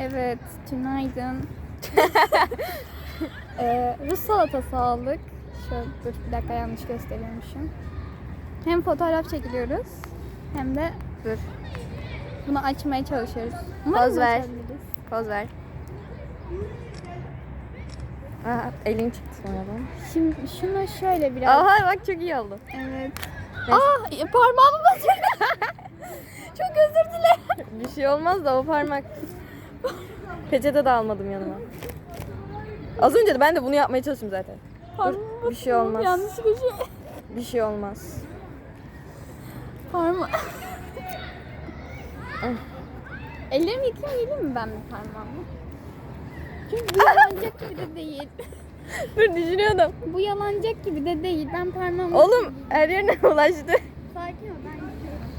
Evet, günaydın. ee, Rus salatası aldık. Şöyle dur bir dakika yanlış gösteriyormuşum. Hem fotoğraf çekiliyoruz hem de dur. Bunu açmaya çalışıyoruz. Umarım Poz ver. Poz ver. Aa, elin çıktı sonradan. Şimdi şunu şöyle biraz. Aha bak çok iyi oldu. Evet. Neyse. Ah parmağımı batırdım. Çok özür dilerim. Bir şey olmaz da o parmak. Peçete de almadım yanıma. Az önce de ben de bunu yapmaya çalıştım zaten. Parmağımı bir şey olmaz. Yanlış bir şey. Bir şey olmaz. Parma. Ah. Ellerimi yıkayayım geleyim mi ben bir parmağımı? Çünkü bu yalanacak gibi de değil. Dur düşünüyordum. Bu yalanacak gibi de değil. Ben parmağımı... Oğlum her yerine ulaştı. Sakin ol ben yıkıyorum.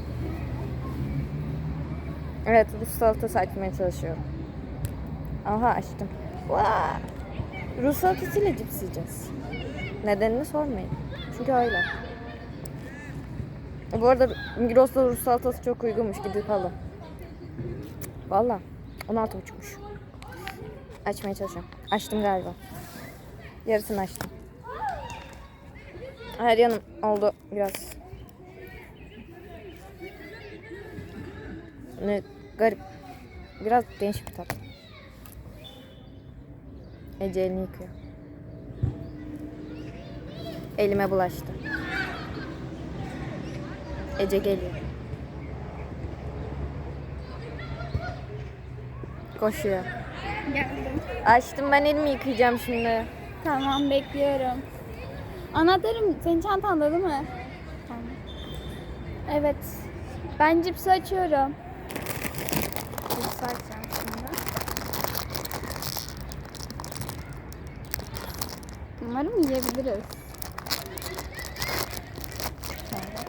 Evet Rus salatası açmaya çalışıyorum. Aha açtım. Vaa! Rus salatasıyla cips yiyeceğiz. Nedenini sormayın. Çünkü öyle. Bu arada Migros'ta Rus salatası çok uygunmuş. Gidip alın. Valla. 16,5'muş. Açmaya çalışıyorum. Açtım galiba. Yarısını açtım. Her yanım oldu biraz. Ne garip. Biraz değişik bir tat. Ece elini yıkıyor. Elime bulaştı. Ece geliyor. Koşuyor. Geldim. Açtım ben elimi yıkayacağım şimdi. Tamam bekliyorum. Anahtarım senin çantanda değil mi? Tamam. Evet. Ben cipsi açıyorum. Cipsi açacağım şimdi. Umarım yiyebiliriz. Şöyle.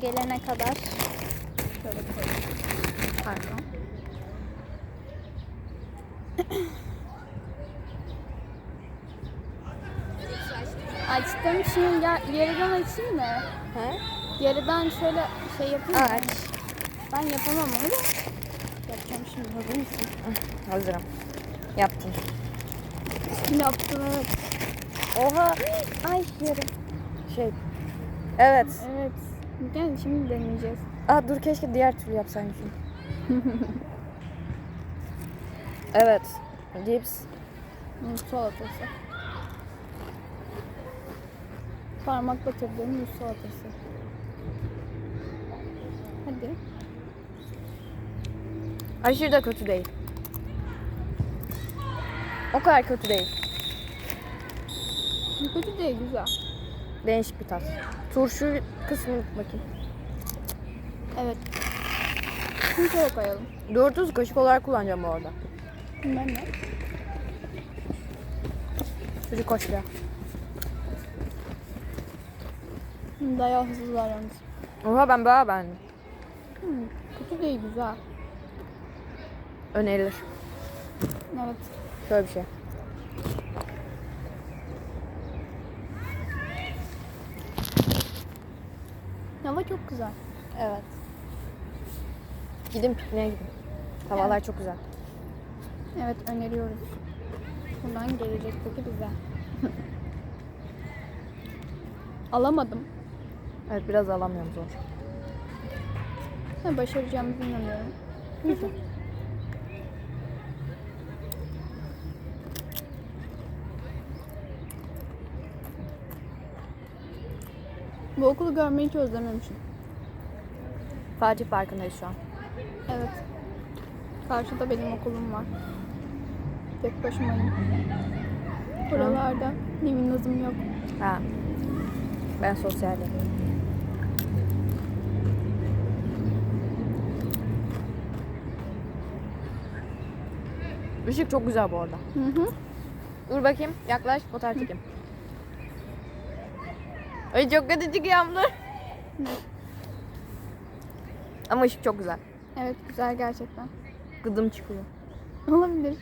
Gelene kadar şöyle koyayım. Pardon. Açtım. Şimdi ya- yarıdan açayım mı? He? Yarıdan şöyle şey yapayım mı? Aç. Ben yapamam onu da. Yapacağım şimdi. Hazır mısın? Hazırım. Yaptım. Yaptım evet. Oha. Ay yarım. Şey. Evet. Evet. Gel şimdi deneyeceğiz. Aa dur keşke diğer türlü yapsaymışım. evet. Cips. Muz salatası. Parmak batırdığım muz salatası. Hadi. Aşırı da kötü değil. O kadar kötü değil. Kötü değil güzel. Değişik bir tat. Turşu kısmını bakayım. Evet. Şimdi şöyle koyalım. 400 kaşık olarak kullanacağım bu arada. Ben de. Çocuk hoş ya. Dayağı hızlı var yalnız. Oha ben bayağı beğendim. Hmm, kötü değil güzel. Önerilir. Evet. Şöyle bir şey. Hava çok güzel. Evet. Gidin pikniğe gidin. Havalar çok güzel. Evet öneriyoruz. Bundan gelecek peki bize. Alamadım. Evet biraz alamıyorum zor. Başaracağımızı inanıyorum. Güzel. Bu okulu görmeyi hiç özlememişim. Fatih Parkı'ndayız şu an. Evet. Karşıda benim okulum var. Tek başımayım. Buralarda Nimin yok. Ha. Ben sosyalim. Işık çok güzel bu arada. Hı hı. Dur bakayım. Yaklaş. Fotoğraf çekeyim. Ay çok kötü çıkıyorum dur. Ama ışık çok güzel. Evet güzel gerçekten. Gıdım çıkıyor. Olabilir.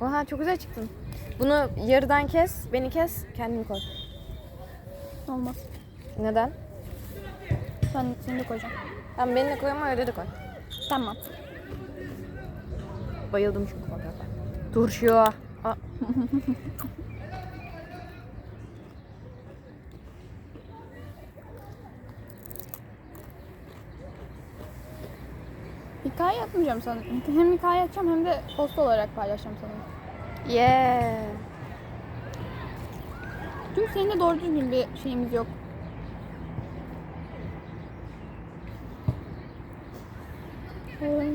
Oha çok güzel çıktın. Bunu yarıdan kes, beni kes, kendini koy. Olmaz. Neden? Ben seni de koyacağım. Tamam beni de koy ama öyle de koy. Tamam. Bayıldım çünkü fotoğrafa. Turşu. Hikaye atmayacağım sana. Hem hikaye atacağım hem de post olarak paylaşacağım sana. Yeah. Çünkü seninle doğru düzgün bir şeyimiz yok. Ay,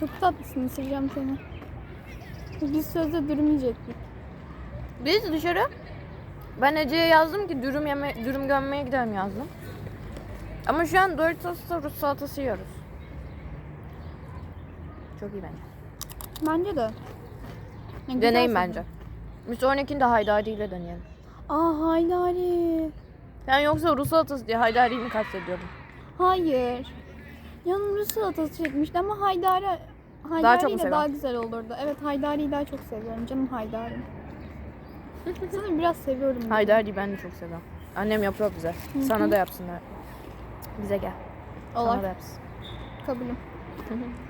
çok tatlısın ısıracağım seni. Biz sözde durmayacaktık. Biz dışarı. Ben Ece'ye yazdım ki dürüm yeme dürüm gömmeye gidelim yazdım. Ama şu an Doritos'ta Rus salatası yiyoruz. Çok iyi bence. Bence de. Güzel Deneyin bence. Bir sonrakini de Haydari ile deneyelim. Aa haydari. Sen yoksa Rus salatası diye Haydari'yi mi kastediyordun? Hayır. Yanım Rus salatası çekmişti ama haydari haydari Daha çok ile daha güzel olurdu. Evet haydariyi daha çok seviyorum. Canım haydari. Sanırım biraz seviyorum. bunu. Haydari'yi ben de çok seviyorum. Annem yapıyor bize. Sana da yapsınlar. Bize gel. Sana da Olur. yapsın. Kabulüm.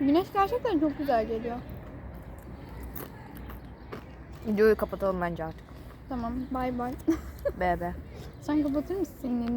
Güneş gerçekten çok güzel geliyor. Videoyu kapatalım bence artık. Tamam bay bay. Be be. Sen kapatır mısın senin elini